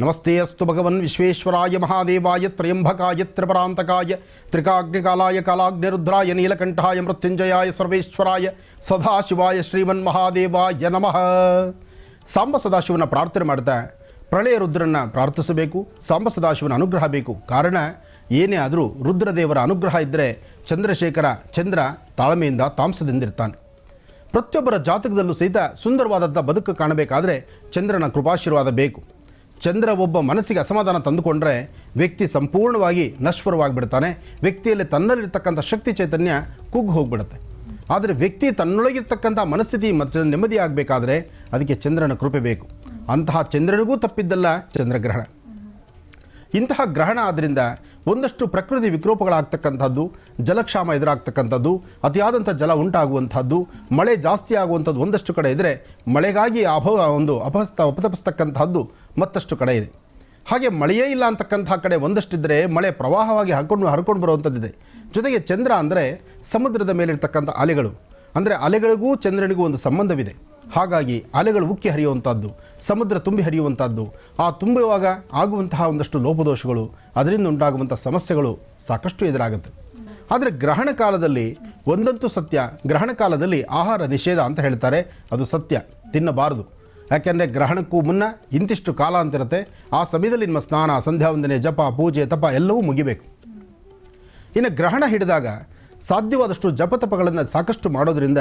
ನಮಸ್ತೆ ಅಸ್ತು ಭಗವನ್ ವಿಶ್ವೇಶ್ವರಾಯ ಮಹಾದೇವಾಯ ತ್ರಯಂಬಕಾಯ ತ್ರಿಪರಾಂತಕಾಯ ತ್ರಿಕಾಗ್ನಿಕಾಲಾಯ ಕಾಲಾಗ್ನಿರುದ್ರಾಯ ನೀಲಕಂಠಾಯ ಮೃತ್ಯುಂಜಯಾಯ ಸರ್ವೇಶ್ವರಾಯ ಸದಾಶಿವಾಯ ಶ್ರೀಮನ್ ಮಹಾದೇವಾಯ ನಮಃ. ಸಾಂಬ ಸದಾಶಿವನ ಪ್ರಾರ್ಥನೆ ಮಾಡ್ತಾ ಪ್ರಳಯ ರುದ್ರನ್ನ ಪ್ರಾರ್ಥಿಸಬೇಕು, ಸಾಂಬ ಸದಾಶಿವನ ಅನುಗ್ರಹ ಬೇಕು. ಕಾರಣ, ಏನೇ ಆದರೂ ರುದ್ರದೇವರ ಅನುಗ್ರಹ ಇದ್ದರೆ ಚಂದ್ರಶೇಖರ ಚಂದ್ರ ತಾಳ್ಮೆಯಿಂದ ತಾಮಸದಿಂದಿರ್ತಾನೆ. ಪ್ರತಿಯೊಬ್ಬರ ಜಾತಕದಲ್ಲೂ ಸಹಿತ ಸುಂದರವಾದಂಥ ಬದುಕು ಕಾಣಬೇಕಾದರೆ ಚಂದ್ರನ ಕೃಪಾಶೀರ್ವಾದ ಬೇಕು. ಚಂದ್ರ ಒಬ್ಬ ಮನಸ್ಸಿಗೆ ಅಸಮಾಧಾನ ತಂದುಕೊಂಡ್ರೆ ವ್ಯಕ್ತಿ ಸಂಪೂರ್ಣವಾಗಿ ನಶ್ವರವಾಗಿಬಿಡ್ತಾನೆ. ವ್ಯಕ್ತಿಯಲ್ಲಿ ತನ್ನಲ್ಲಿರ್ತಕ್ಕಂಥ ಶಕ್ತಿ ಚೈತನ್ಯ ಕುಗ್ಗು ಹೋಗ್ಬಿಡುತ್ತೆ. ಆದರೆ ವ್ಯಕ್ತಿ ತನ್ನೊಳಗಿರ್ತಕ್ಕಂಥ ಮನಸ್ಥಿತಿ ಮತ್ತು ನೆಮ್ಮದಿ ಆಗಬೇಕಾದ್ರೆ ಅದಕ್ಕೆ ಚಂದ್ರನ ಕೃಪೆ ಬೇಕು. ಅಂತಹ ಚಂದ್ರನಿಗೂ ತಪ್ಪಿದ್ದಲ್ಲ ಚಂದ್ರಗ್ರಹಣ. ಇಂತಹ ಗ್ರಹಣ ಆದ್ದರಿಂದ ಒಂದಷ್ಟು ಪ್ರಕೃತಿ ವಿಕೋಪಗಳಾಗ್ತಕ್ಕಂಥದ್ದು ಜಲಕ್ಷಾಮ ಎದುರಾಗ್ತಕ್ಕಂಥದ್ದು, ಅತಿಯಾದಂಥ ಜಲ ಉಂಟಾಗುವಂಥದ್ದು, ಮಳೆ ಜಾಸ್ತಿ ಆಗುವಂಥದ್ದು ಒಂದಷ್ಟು ಕಡೆ ಇದ್ದರೆ ಮಳೆಗಾಗಿ ಅಭ ಒಂದು ಅಪಹಸ್ತ ಅಪತಪಿಸ್ತಕ್ಕಂಥದ್ದು ಮತ್ತಷ್ಟು ಕಡೆ ಇದೆ. ಹಾಗೆ ಮಳೆಯೇ ಇಲ್ಲ ಅಂತಕ್ಕಂಥ ಕಡೆ ಒಂದಷ್ಟಿದ್ದರೆ ಮಳೆ ಪ್ರವಾಹವಾಗಿ ಹರ್ಕೊಂಡು ಹರ್ಕೊಂಡು ಬರುವಂಥದ್ದಿದೆ. ಜೊತೆಗೆ ಚಂದ್ರ ಅಂದರೆ ಸಮುದ್ರದ ಮೇಲಿರ್ತಕ್ಕಂಥ ಅಲೆಗಳು. ಅಂದರೆ ಅಲೆಗಳಿಗೂ ಚಂದ್ರನಿಗೂ ಒಂದು ಸಂಬಂಧವಿದೆ. ಹಾಗಾಗಿ ಅಲೆಗಳು ಉಕ್ಕಿ ಹರಿಯುವಂಥದ್ದು, ಸಮುದ್ರ ತುಂಬಿ ಹರಿಯುವಂಥದ್ದು. ಆ ತುಂಬುವಾಗ ಆಗುವಂತಹ ಒಂದಷ್ಟು ಲೋಪದೋಷಗಳು, ಅದರಿಂದ ಉಂಟಾಗುವಂಥ ಸಮಸ್ಯೆಗಳು ಸಾಕಷ್ಟು ಎದುರಾಗುತ್ತೆ. ಆದರೆ ಗ್ರಹಣ ಕಾಲದಲ್ಲಿ ಒಂದಂತೂ ಸತ್ಯ, ಗ್ರಹಣ ಕಾಲದಲ್ಲಿ ಆಹಾರ ನಿಷೇಧ ಅಂತ ಹೇಳ್ತಾರೆ. ಅದು ಸತ್ಯ, ತಿನ್ನಬಾರದು. ಯಾಕೆಂದರೆ ಗ್ರಹಣಕ್ಕೂ ಮುನ್ನ ಇಂತಿಷ್ಟು ಕಾಲ ಅಂತಿರುತ್ತೆ. ಆ ಸಮಯದಲ್ಲಿ ನಿಮ್ಮ ಸ್ನಾನ ಸಂಧ್ಯಾ ವಂದನೆ ಜಪ, ಪೂಜೆ, ತಪ ಎಲ್ಲವೂ ಮುಗಿಬೇಕು. ಇನ್ನು ಗ್ರಹಣ ಹಿಡಿದಾಗ ಸಾಧ್ಯವಾದಷ್ಟು ಜಪತಪಗಳನ್ನು ಸಾಕಷ್ಟು ಮಾಡೋದ್ರಿಂದ,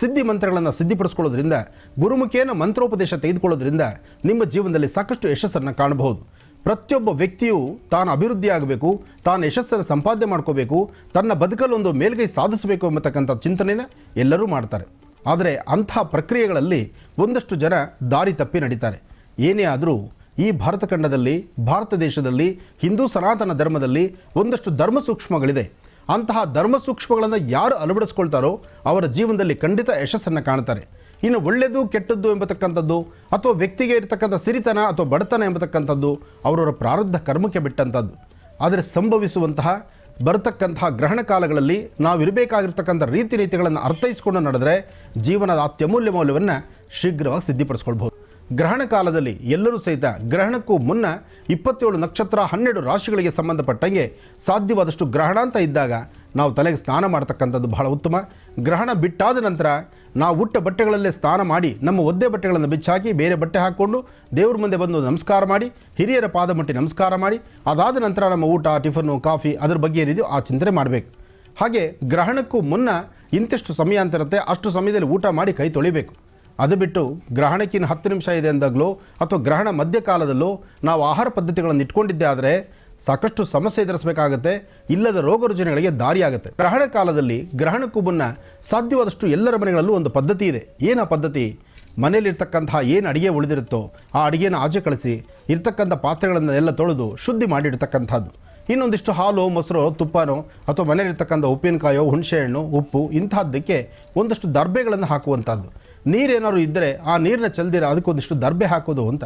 ಸಿದ್ಧಿ ಮಂತ್ರಗಳನ್ನು ಸಿದ್ಧಿಪಡಿಸ್ಕೊಳ್ಳೋದ್ರಿಂದ, ಗುರುಮುಖಿಯನ್ನು ಮಂತ್ರೋಪದೇಶ ತೆಗೆದುಕೊಳ್ಳೋದ್ರಿಂದ ನಿಮ್ಮ ಜೀವನದಲ್ಲಿ ಸಾಕಷ್ಟು ಯಶಸ್ಸನ್ನು ಕಾಣಬಹುದು. ಪ್ರತಿಯೊಬ್ಬ ವ್ಯಕ್ತಿಯು ತಾನು ಅಭಿವೃದ್ಧಿ ಆಗಬೇಕು, ತಾನು ಯಶಸ್ಸನ್ನು ಸಂಪಾದನೆ ಮಾಡ್ಕೋಬೇಕು, ತನ್ನ ಬದುಕಲ್ಲೊಂದು ಮೇಲ್ಗೈ ಸಾಧಿಸಬೇಕು ಎಂಬತಕ್ಕಂಥ ಚಿಂತನೆನ ಎಲ್ಲರೂ ಮಾಡ್ತಾರೆ. ಆದರೆ ಅಂಥ ಪ್ರಕ್ರಿಯೆಗಳಲ್ಲಿ ಒಂದಷ್ಟು ಜನ ದಾರಿ ತಪ್ಪಿ ನಡೀತಾರೆ. ಏನೇ ಆದರೂ ಈ ಭಾರತ ಖಂಡದಲ್ಲಿ, ಭಾರತ ದೇಶದಲ್ಲಿ, ಹಿಂದೂ ಸನಾತನ ಧರ್ಮದಲ್ಲಿ ಒಂದಷ್ಟು ಧರ್ಮ ಸೂಕ್ಷ್ಮಗಳಿದೆ. ಅಂತಹ ಧರ್ಮ ಸೂಕ್ಷ್ಮಗಳನ್ನು ಯಾರು ಅಳವಡಿಸ್ಕೊಳ್ತಾರೋ ಅವರ ಜೀವನದಲ್ಲಿ ಖಂಡಿತ ಯಶಸ್ಸನ್ನು ಕಾಣ್ತಾರೆ. ಇನ್ನು ಒಳ್ಳೆಯದು ಕೆಟ್ಟದ್ದು ಎಂಬತಕ್ಕಂಥದ್ದು ಅಥವಾ ವ್ಯಕ್ತಿಗೆ ಇರತಕ್ಕಂಥ ಸಿರಿತನ ಅಥವಾ ಬಡತನ ಎಂಬತಕ್ಕಂಥದ್ದು ಅವರವರ ಪ್ರಾರಬ್ಧ ಕರ್ಮಕ್ಕೆ ಬಿಟ್ಟಂಥದ್ದು. ಆದರೆ ಸಂಭವಿಸುವಂತಹ ಬರತಕ್ಕಂತಹ ಗ್ರಹಣ ಕಾಲಗಳಲ್ಲಿ ನಾವಿರಬೇಕಾಗಿರ್ತಕ್ಕಂಥ ರೀತಿ ನೀತಿಗಳನ್ನು ಅರ್ಥೈಸಿಕೊಂಡು ನಡೆದರೆ ಜೀವನದ ಅತ್ಯಮೂಲ್ಯ ಮೌಲ್ಯವನ್ನು ಶೀಘ್ರವಾಗಿ ಸಿದ್ಧಿಪಡಿಸ್ಕೊಳ್ಬಹುದು. ಗ್ರಹಣ ಕಾಲದಲ್ಲಿ ಎಲ್ಲರೂ ಸಹಿತ ಗ್ರಹಣಕ್ಕೂ ಮುನ್ನ ಇಪ್ಪತ್ತೇಳು ನಕ್ಷತ್ರ ಹನ್ನೆರಡು ರಾಶಿಗಳಿಗೆ ಸಂಬಂಧಪಟ್ಟಂಗೆ ಸಾಧ್ಯವಾದಷ್ಟು ಗ್ರಹಣ ಅಂತ ಇದ್ದಾಗ ನಾವು ತಲೆಗೆ ಸ್ನಾನ ಮಾಡ್ತಕ್ಕಂಥದ್ದು ಬಹಳ ಉತ್ತಮ. ಗ್ರಹಣ ಬಿಟ್ಟಾದ ನಂತರ ನಾವು ಹುಟ್ಟ ಬಟ್ಟೆಗಳಲ್ಲೇ ಸ್ನಾನ ಮಾಡಿ, ನಮ್ಮ ಒದ್ದೆ ಬಟ್ಟೆಗಳನ್ನು ಬಿಚ್ಚಾಕಿ, ಬೇರೆ ಬಟ್ಟೆ ಹಾಕ್ಕೊಂಡು ದೇವ್ರ ಮುಂದೆ ಬಂದು ನಮಸ್ಕಾರ ಮಾಡಿ, ಹಿರಿಯರ ಪಾದ ಮುಟ್ಟಿ ನಮಸ್ಕಾರ ಮಾಡಿ, ಅದಾದ ನಂತರ ನಮ್ಮ ಊಟ, ಟಿಫನ್ನು, ಕಾಫಿ ಅದ್ರ ಬಗ್ಗೆ ಏನಿದೆಯೋ ಆ ಚಿಂತನೆ ಮಾಡಬೇಕು. ಹಾಗೆ ಗ್ರಹಣಕ್ಕೂ ಮುನ್ನ ಇಂತಿಷ್ಟು ಸಮಯ ಅಂತ ಅಷ್ಟು ಸಮಯದಲ್ಲಿ ಊಟ ಮಾಡಿ ಕೈ ತೊಳಿಬೇಕು. ಅದು ಬಿಟ್ಟು ಗ್ರಹಣಕ್ಕಿನ ಹತ್ತು ನಿಮಿಷ ಇದೆ ಅಂದಾಗಲೋ ಅಥವಾ ಗ್ರಹಣ ಮಧ್ಯಕಾಲದಲ್ಲೋ ನಾವು ಆಹಾರ ಪದ್ಧತಿಗಳನ್ನು ಇಟ್ಕೊಂಡಿದ್ದೆ ಆದರೆ ಸಾಕಷ್ಟು ಸಮಸ್ಯೆ ಎದುರಿಸಬೇಕಾಗತ್ತೆ, ಇಲ್ಲದ ರೋಗ ರುಜಿನಗಳಿಗೆ ದಾರಿಯಾಗುತ್ತೆ. ಗ್ರಹಣ ಕಾಲದಲ್ಲಿ ಗ್ರಹಣಕ್ಕೂ ಮುನ್ನ ಸಾಧ್ಯವಾದಷ್ಟು ಎಲ್ಲರ ಮನೆಗಳಲ್ಲೂ ಒಂದು ಪದ್ಧತಿ ಇದೆ. ಏನು ಆ ಪದ್ಧತಿ? ಮನೆಯಲ್ಲಿರ್ತಕ್ಕಂತಹ ಏನು ಅಡಿಗೆ ಉಳಿದಿರುತ್ತೋ, ಆ ಅಡುಗೆನ ಆಚೆ ಕಳಿಸಿ, ಇರ್ತಕ್ಕಂಥ ಪಾತ್ರೆಗಳನ್ನು ಎಲ್ಲ ತೊಳೆದು ಶುದ್ಧಿ ಮಾಡಿರ್ತಕ್ಕಂಥದ್ದು ಇನ್ನೊಂದಿಷ್ಟು ಹಾಲು, ಮೊಸರು, ತುಪ್ಪನೋ, ಅಥವಾ ಮನೆಯಲ್ಲಿರ್ತಕ್ಕಂಥ ಉಪ್ಪಿನಕಾಯೋ, ಹುಣಸೆಹಣ್ಣು, ಉಪ್ಪು ಇಂಥದ್ದಕ್ಕೆ ಒಂದಷ್ಟು ದರ್ಬೆಗಳನ್ನು ಹಾಕುವಂಥದ್ದು. ನೀರೇನಾದ್ರು ಇದ್ದರೆ ಆ ನೀರನ್ನ ಚೆಲ್ದಿರ ಅದಕ್ಕೊಂದಿಷ್ಟು ದರ್ಬೆ ಹಾಕೋದು ಅಂತ.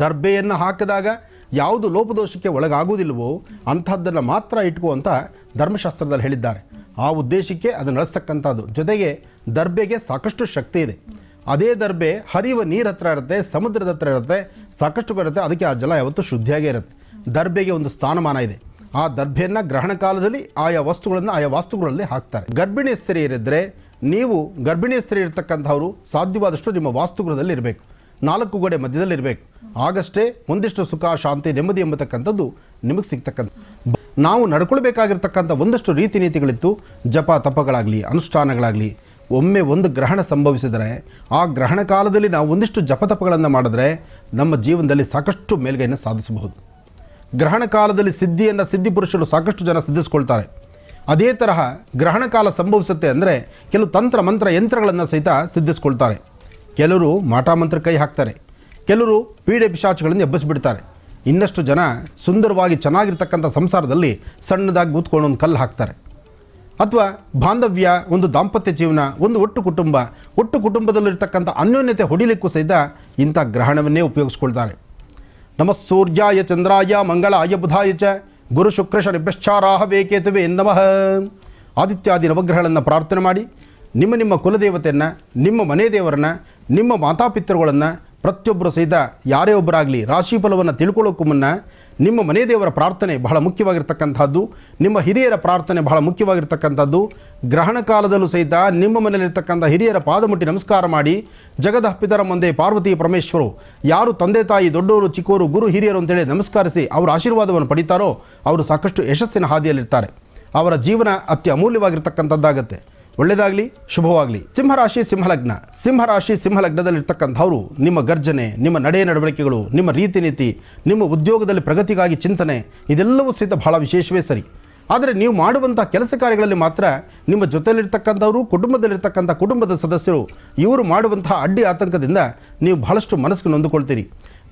ದರ್ಬೆಯನ್ನು ಹಾಕಿದಾಗ ಯಾವುದು ಲೋಪದೋಷಕ್ಕೆ ಒಳಗಾಗುವುದಿಲ್ಲವೋ ಅಂಥದ್ದನ್ನು ಮಾತ್ರ ಇಟ್ಕೋ ಅಂತ ಧರ್ಮಶಾಸ್ತ್ರದಲ್ಲಿ ಹೇಳಿದ್ದಾರೆ. ಆ ಉದ್ದೇಶಕ್ಕೆ ಅದು ನಡೆಸ್ತಕ್ಕಂಥದ್ದು. ಜೊತೆಗೆ ದರ್ಬೆಗೆ ಸಾಕಷ್ಟು ಶಕ್ತಿ ಇದೆ. ಅದೇ ದರ್ಬೆ ಹರಿಯುವ ನೀರ ಹತ್ರ ಇರುತ್ತೆ, ಸಮುದ್ರದ ಹತ್ರ ಇರುತ್ತೆ, ಸಾಕಷ್ಟು ಬರುತ್ತೆ ಅದಕ್ಕೆ ಆ ಜಲ ಯಾವತ್ತೂ ಶುದ್ಧಿಯಾಗೇ ಇರುತ್ತೆ. ದರ್ಬೆಗೆ ಒಂದು ಸ್ಥಾನಮಾನ ಇದೆ. ಆ ದರ್ಬೆಯನ್ನು ಗ್ರಹಣ ಕಾಲದಲ್ಲಿ ಆಯಾ ವಸ್ತುಗಳನ್ನು ಆಯಾ ವಾಸ್ತುಗಳಲ್ಲಿ ಹಾಕ್ತಾರೆ. ಗರ್ಭಿಣಿ ಸ್ತ್ರೀಯರಿದ್ದರೆ ನೀವು ಗರ್ಭಿಣಿ ಸ್ತ್ರೀ ಇರ್ತಕ್ಕಂಥವ್ರು ಸಾಧ್ಯವಾದಷ್ಟು ನಿಮ್ಮ ವಾಸ್ತುಗೃಹದಲ್ಲಿ ಇರಬೇಕು. ನಾಲ್ಕು ಗೋಡೆ ಮಧ್ಯದಲ್ಲಿರಬೇಕು. ಆಗಷ್ಟೇ ಒಂದಿಷ್ಟು ಸುಖ, ಶಾಂತಿ, ನೆಮ್ಮದಿ ಎಂಬತಕ್ಕಂಥದ್ದು ನಿಮಗೆ ಸಿಗ್ತಕ್ಕಂಥ ನಾವು ನಡ್ಕೊಳ್ಬೇಕಾಗಿರ್ತಕ್ಕಂಥ ಒಂದಷ್ಟು ರೀತಿ ನೀತಿಗಳಿತ್ತು ಜಪ ತಪಗಳಾಗಲಿ, ಅನುಷ್ಠಾನಗಳಾಗಲಿ, ಒಮ್ಮೆ ಒಂದು ಗ್ರಹಣ ಸಂಭವಿಸಿದರೆ, ಆ ಗ್ರಹಣ ಕಾಲದಲ್ಲಿ ನಾವು ಒಂದಿಷ್ಟು ಜಪತಪಗಳನ್ನು ಮಾಡಿದ್ರೆ ನಮ್ಮ ಜೀವನದಲ್ಲಿ ಸಾಕಷ್ಟು ಮೇಲ್ಗೈನ ಸಾಧಿಸಬಹುದು. ಗ್ರಹಣ ಕಾಲದಲ್ಲಿ ಸಿದ್ಧಿಯನ್ನು ಸಿದ್ಧಿ ಪುರುಷರು ಸಾಕಷ್ಟು ಜನ ಸಿದ್ಧಿಸ್ಕೊಳ್ತಾರೆ. ಅದೇ ತರಹ ಗ್ರಹಣ ಕಾಲ ಸಂಭವಿಸುತ್ತೆ ಅಂದರೆ ಕೆಲವು ತಂತ್ರ, ಮಂತ್ರ, ಯಂತ್ರಗಳನ್ನು ಸಹಿತ ಸಿದ್ಧಿಸ್ಕೊಳ್ತಾರೆ. ಕೆಲವರು ಮಾಟಾಮಂತ್ರ ಕೈ ಹಾಕ್ತಾರೆ. ಕೆಲವರು ಪೀಡೆ ಪಿಶಾಚುಗಳನ್ನು ಎಬ್ಬಿಸ್ಬಿಡ್ತಾರೆ. ಇನ್ನಷ್ಟು ಜನ ಸುಂದರವಾಗಿ ಚೆನ್ನಾಗಿರ್ತಕ್ಕಂಥ ಸಂಸಾರದಲ್ಲಿ ಸಣ್ಣದಾಗಿ ಕೂತ್ಕೊಂಡು ಒಂದು ಕಲ್ಲು ಹಾಕ್ತಾರೆ. ಅಥವಾ ಬಾಂಧವ್ಯ, ಒಂದು ದಾಂಪತ್ಯ ಜೀವನ, ಒಂದು ಒಟ್ಟು ಕುಟುಂಬ, ಒಟ್ಟು ಕುಟುಂಬದಲ್ಲಿರ್ತಕ್ಕಂಥ ಅನ್ಯೋನ್ಯತೆ ಹೊಡಿಲಿಕ್ಕೂ ಸಹಿತ ಇಂಥ ಗ್ರಹಣವನ್ನೇ ಉಪಯೋಗಿಸ್ಕೊಳ್ತಾರೆ. ನಮ ಸೂರ್ಯಾಯ ಚಂದ್ರಾಯ ಮಂಗಳಾಯ ಬುಧಾಯ ಚ ಗುರು ಶುಕ್ರ ಶನಿಭ್ಯಶ್ಚಾರಾಹ ವೇಕೇತವೇ ನಮಃ. ಆದಿತ್ಯಾದಿ ನವಗ್ರಹಗಳನ್ನು ಪ್ರಾರ್ಥನೆ ಮಾಡಿ ನಿಮ್ಮ ನಿಮ್ಮ ಕುಲದೇವತೆಯನ್ನು, ನಿಮ್ಮ ಮನೆ ದೇವರನ್ನ, ನಿಮ್ಮ ಮಾತಾಪಿತೃಗಳನ್ನು ಪ್ರತಿಯೊಬ್ಬರು ಸಹಿತ ಯಾರೇ ಒಬ್ಬರಾಗಲಿ ರಾಶಿ ಫಲವನ್ನು ತಿಳ್ಕೊಳ್ಳೋಕ್ಕೂ ಮುನ್ನ ನಿಮ್ಮ ಮನೆ ದೇವರ ಪ್ರಾರ್ಥನೆ ಬಹಳ ಮುಖ್ಯವಾಗಿರ್ತಕ್ಕಂಥದ್ದು. ನಿಮ್ಮ ಹಿರಿಯರ ಪ್ರಾರ್ಥನೆ ಬಹಳ ಮುಖ್ಯವಾಗಿರ್ತಕ್ಕಂಥದ್ದು. ಗ್ರಹಣ ಕಾಲದಲ್ಲೂ ಸಹಿತ ನಿಮ್ಮ ಮನೆಯಲ್ಲಿರ್ತಕ್ಕಂಥ ಹಿರಿಯರ ಪಾದ ಮುಟ್ಟಿ ನಮಸ್ಕಾರ ಮಾಡಿ, ಜಗದ ಪಿತರ ಮುಂದೆ ಪಾರ್ವತಿ ಪರಮೇಶ್ವರು ಯಾರು ತಂದೆ ತಾಯಿ ದೊಡ್ಡವರು ಚಿಕ್ಕವರು ಗುರು ಹಿರಿಯರು ಅಂತೇಳಿ ನಮಸ್ಕರಿಸಿ ಅವರ ಆಶೀರ್ವಾದವನ್ನು ಪಡಿತಾರೋ, ಅವರು ಸಾಕಷ್ಟು ಯಶಸ್ಸಿನ ಹಾದಿಯಲ್ಲಿರ್ತಾರೆ. ಅವರ ಜೀವನ ಅತಿ ಅಮೂಲ್ಯವಾಗಿರ್ತಕ್ಕಂಥದ್ದಾಗತ್ತೆ ಒಳ್ಳೆಯದಾಗಲಿ ಶುಭವಾಗಲಿ. ಸಿಂಹರಾಶಿ, ಸಿಂಹಲಗ್ನ. ಸಿಂಹರಾಶಿ, ಸಿಂಹಲಗ್ನದಲ್ಲಿರ್ತಕ್ಕಂಥವ್ರು ನಿಮ್ಮ ಗರ್ಜನೆ, ನಿಮ್ಮ ನಡೆ ನಡವಳಿಕೆಗಳು, ನಿಮ್ಮ ರೀತಿ ನೀತಿ ನಿಮ್ಮ ಉದ್ಯೋಗದಲ್ಲಿ ಪ್ರಗತಿಗಾಗಿ ಚಿಂತನೆ, ಇದೆಲ್ಲವೂ ಸಹಿತ ಬಹಳ ವಿಶೇಷವೇ ಸರಿ. ಆದರೆ ನೀವು ಮಾಡುವಂಥ ಕೆಲಸ ಕಾರ್ಯಗಳಲ್ಲಿ ಮಾತ್ರ ನಿಮ್ಮ ಜೊತೆಯಲ್ಲಿರ್ತಕ್ಕಂಥವರು, ಕುಟುಂಬದಲ್ಲಿರ್ತಕ್ಕಂಥ ಕುಟುಂಬದ ಸದಸ್ಯರು, ಇವರು ಮಾಡುವಂತಹ ಅಡ್ಡಿ ಆತಂಕದಿಂದ ನೀವು ಬಹಳಷ್ಟು ಮನಸ್ಸು ನೊಂದುಕೊಳ್ತೀರಿ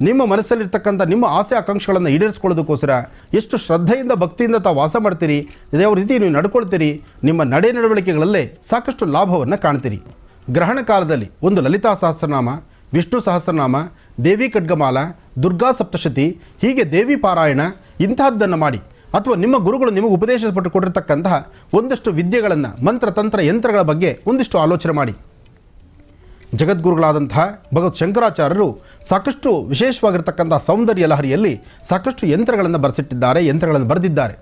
ನಿಮ್ಮ ಮನಸ್ಸಲ್ಲಿರ್ತಕ್ಕಂಥ ನಿಮ್ಮ ಆಸೆ ಆಕಾಂಕ್ಷೆಗಳನ್ನು ಈಡೇರಿಸ್ಕೊಳ್ಳೋದಕ್ಕೋಸ್ಕರ ಎಷ್ಟು ಶ್ರದ್ಧೆಯಿಂದ ಭಕ್ತಿಯಿಂದ ತಾವು ವಾಸ ಮಾಡ್ತೀರಿ ಯಾವ ರೀತಿ ನೀವು ನಡ್ಕೊಳ್ತೀರಿ, ನಿಮ್ಮ ನಡೆ ನಡವಳಿಕೆಗಳಲ್ಲೇ ಸಾಕಷ್ಟು ಲಾಭವನ್ನು ಕಾಣ್ತೀರಿ. ಗ್ರಹಣ ಕಾಲದಲ್ಲಿ ಒಂದು ಲಲಿತಾ ಸಹಸ್ರನಾಮ, ವಿಷ್ಣು ಸಹಸ್ರನಾಮ, ದೇವಿ ಖಡ್ಗಮಾಲ, ದುರ್ಗಾ ಸಪ್ತಶತಿ, ಹೀಗೆ ದೇವಿ ಪಾರಾಯಣ ಇಂತಹದ್ದನ್ನು ಮಾಡಿ ಅಥವಾ ನಿಮ್ಮ ಗುರುಗಳು ನಿಮಗೆ ಉಪದೇಶಪಟ್ಟು ಕೊಟ್ಟಿರತಕ್ಕಂತಹ ಒಂದಷ್ಟು ವಿದ್ಯೆಗಳನ್ನು ಮಂತ್ರತಂತ್ರ ಯಂತ್ರಗಳ ಬಗ್ಗೆ ಒಂದಿಷ್ಟು ಆಲೋಚನೆ ಮಾಡಿ. ಜಗದ್ಗುರುಗಳಾದಂತಹ ಭಗವತ್ ಶಂಕರಾಚಾರ್ಯರು ಸಾಕಷ್ಟು ವಿಶೇಷವಾಗಿರ್ತಕ್ಕಂಥ ಸೌಂದರ್ಯ ಲಹರಿಯಲ್ಲಿ ಸಾಕಷ್ಟು ಯಂತ್ರಗಳನ್ನು ಬರೆಸಿಟ್ಟಿದ್ದಾರೆ, ಯಂತ್ರಗಳನ್ನು ಬರೆದಿದ್ದಾರೆ.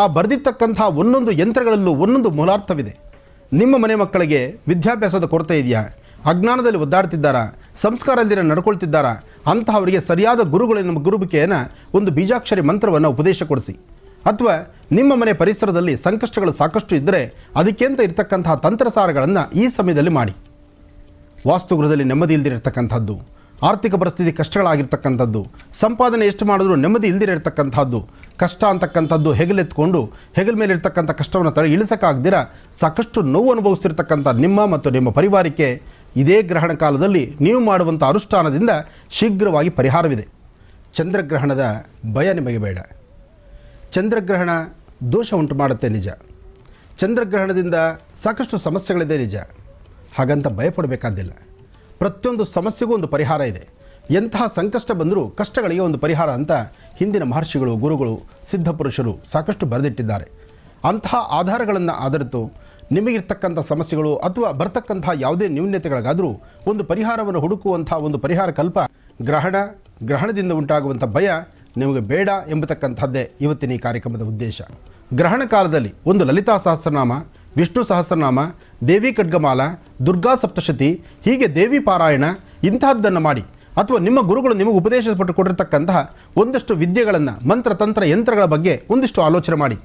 ಆ ಬರೆದಿರ್ತಕ್ಕಂಥ ಒಂದೊಂದು ಯಂತ್ರಗಳಲ್ಲೂ ಒಂದೊಂದು ಮೂಲಾರ್ಥವಿದೆ. ನಿಮ್ಮ ಮನೆ ಮಕ್ಕಳಿಗೆ ವಿದ್ಯಾಭ್ಯಾಸದ ಕೊರತೆ ಇದೆಯಾ? ಅಜ್ಞಾನದಲ್ಲಿ ಒದ್ದಾಡ್ತಿದ್ದಾರಾ? ಸಂಸ್ಕಾರದಿಂದ ನಡ್ಕೊಳ್ತಿದ್ದಾರಾ? ಅಂತಹವರಿಗೆ ಸರಿಯಾದ ಗುರುಗಳು ನಮ್ಮ ಗುರುಬಿಕೆಯನ್ನು ಒಂದು ಬೀಜಾಕ್ಷರಿ ಮಂತ್ರವನ್ನು ಉಪದೇಶ ಕೊಡಿಸಿ. ಅಥವಾ ನಿಮ್ಮ ಮನೆ ಪರಿಸರದಲ್ಲಿ ಸಂಕಷ್ಟಗಳು ಸಾಕಷ್ಟು ಇದ್ದರೆ ಅದಕ್ಕೆಂತ ಇರತಕ್ಕಂತಹ ತಂತ್ರಸಾರಗಳನ್ನು ಈ ಸಮಯದಲ್ಲಿ ಮಾಡಿ. ವಾಸ್ತುಗೃಹದಲ್ಲಿ ನೆಮ್ಮದಿ ಇಲ್ದಿರತಕ್ಕಂಥದ್ದು, ಆರ್ಥಿಕ ಪರಿಸ್ಥಿತಿ ಕಷ್ಟಗಳಾಗಿರ್ತಕ್ಕಂಥದ್ದು, ಸಂಪಾದನೆ ಎಷ್ಟು ಮಾಡಿದ್ರೂ ನೆಮ್ಮದಿ ಇಲ್ದಿರತಕ್ಕಂಥದ್ದು, ಕಷ್ಟ ಅಂತಕ್ಕಂಥದ್ದು ಹೆಗಲೆತ್ಕೊಂಡು ಹೆಗಲ ಮೇಲೆ ಇರ್ತಕ್ಕಂಥ ಕಷ್ಟವನ್ನು ತಲೆ ಇಳಿಸೋಕ್ಕಾಗ್ದಿರ ಸಾಕಷ್ಟು ನೋವು ಅನುಭವಿಸ್ತಿರ್ತಕ್ಕಂಥ ನಿಮ್ಮ ಮತ್ತು ನಿಮ್ಮ ಪರಿವಾರಕ್ಕೆ ಇದೇ ಗ್ರಹಣ ಕಾಲದಲ್ಲಿ ನೀವು ಮಾಡುವಂಥ ಅನುಷ್ಠಾನದಿಂದ ಶೀಘ್ರವಾಗಿ ಪರಿಹಾರವಿದೆ. ಚಂದ್ರಗ್ರಹಣದ ಭಯ ನಿಮಗೆ ಬೇಡ. ಚಂದ್ರಗ್ರಹಣ ದೋಷ ಉಂಟು ಮಾಡುತ್ತೆ ನಿಜ. ಚಂದ್ರಗ್ರಹಣದಿಂದ ಸಾಕಷ್ಟು ಸಮಸ್ಯೆಗಳಿದೆ ನಿಜ. ಹಾಗಂತ ಭಯಪಡಬೇಕಾದಿಲ್ಲ. ಪ್ರತಿಯೊಂದು ಸಮಸ್ಯೆಗೂ ಒಂದು ಪರಿಹಾರ ಇದೆ. ಎಂತಹ ಸಂಕಷ್ಟ ಬಂದರೂ ಕಷ್ಟಗಳಿಗೆ ಒಂದು ಪರಿಹಾರ ಅಂತ ಹಿಂದಿನ ಮಹರ್ಷಿಗಳು, ಗುರುಗಳು, ಸಿದ್ಧಪುರುಷರು ಸಾಕಷ್ಟು ಬರೆದಿಟ್ಟಿದ್ದಾರೆ. ಅಂತಹ ಆಧಾರಗಳನ್ನು ಆಧರಿತು ನಿಮಗಿರ್ತಕ್ಕಂಥ ಸಮಸ್ಯೆಗಳು ಅಥವಾ ಬರ್ತಕ್ಕಂಥ ಯಾವುದೇ ನ್ಯೂನ್ಯತೆಗಳಿಗಾದರೂ ಒಂದು ಪರಿಹಾರವನ್ನು ಹುಡುಕುವಂಥ ಒಂದು ಪರಿಹಾರ ಕಲ್ಪ ಗ್ರಹಣ, ಗ್ರಹಣದಿಂದ ಉಂಟಾಗುವಂಥ ಭಯ ನಿಮಗೆ ಬೇಡ ಎಂಬತಕ್ಕಂಥದ್ದೇ ಇವತ್ತಿನ ಈ ಕಾರ್ಯಕ್ರಮದ ಉದ್ದೇಶ. ಗ್ರಹಣ ಕಾಲದಲ್ಲಿ ಒಂದು ಲಲಿತಾ ಸಹಸ್ರನಾಮ ವಿಷ್ಣು ಸಹಸ್ರನಾಮ, ದೇವಿ ಖಡ್ಗಮಾಲ, ದುರ್ಗಾ ಸಪ್ತಶತಿ, ಹೀಗೆ ದೇವಿ ಪಾರಾಯಣ ಇಂತಹದ್ದನ್ನು ಮಾಡಿ. ಅಥವಾ ನಿಮ್ಮ ಗುರುಗಳು ನಿಮಗೆ ಉಪದೇಶಪಟ್ಟು ಕೊಟ್ಟಿರ್ತಕ್ಕಂತಹ ಒಂದಷ್ಟು ವಿದ್ಯೆಗಳನ್ನು ಮಂತ್ರತಂತ್ರ ಯಂತ್ರಗಳ ಬಗ್ಗೆ ಒಂದಿಷ್ಟು ಆಲೋಚನೆ ಮಾಡಿ.